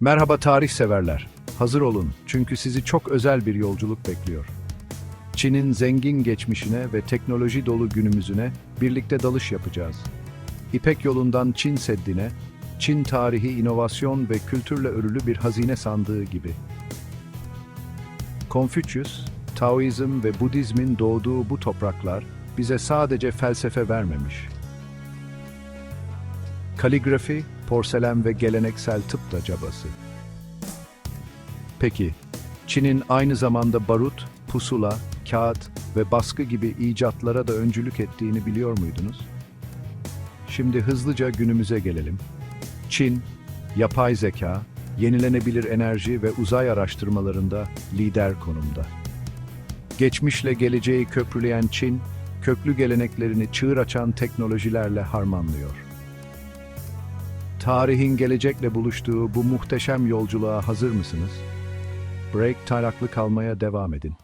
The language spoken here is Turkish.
Merhaba tarih severler. Hazır olun çünkü sizi çok özel bir yolculuk bekliyor. Çin'in zengin geçmişine ve teknoloji dolu günümüzüne birlikte dalış yapacağız. İpek yolundan Çin Seddi'ne, Çin tarihi, inovasyon ve kültürle örülü bir hazine sandığı gibi. Konfüçyüs, Taoizm ve Budizmin doğduğu bu topraklar bize sadece felsefe vermemiş. Kaligrafi, porselen ve geleneksel tıp da cabası. Peki, Çin'in aynı zamanda barut, pusula, kağıt ve baskı gibi icatlara da öncülük ettiğini biliyor muydunuz? Şimdi hızlıca günümüze gelelim. Çin, yapay zeka, yenilenebilir enerji ve uzay araştırmalarında lider konumda. Geçmişle geleceği köprüleyen Çin, köklü geleneklerini çığır açan teknolojilerle harmanlıyor. Tarihin gelecekle buluştuğu bu muhteşem yolculuğa hazır mısınız? Break taraklı kalmaya devam edin.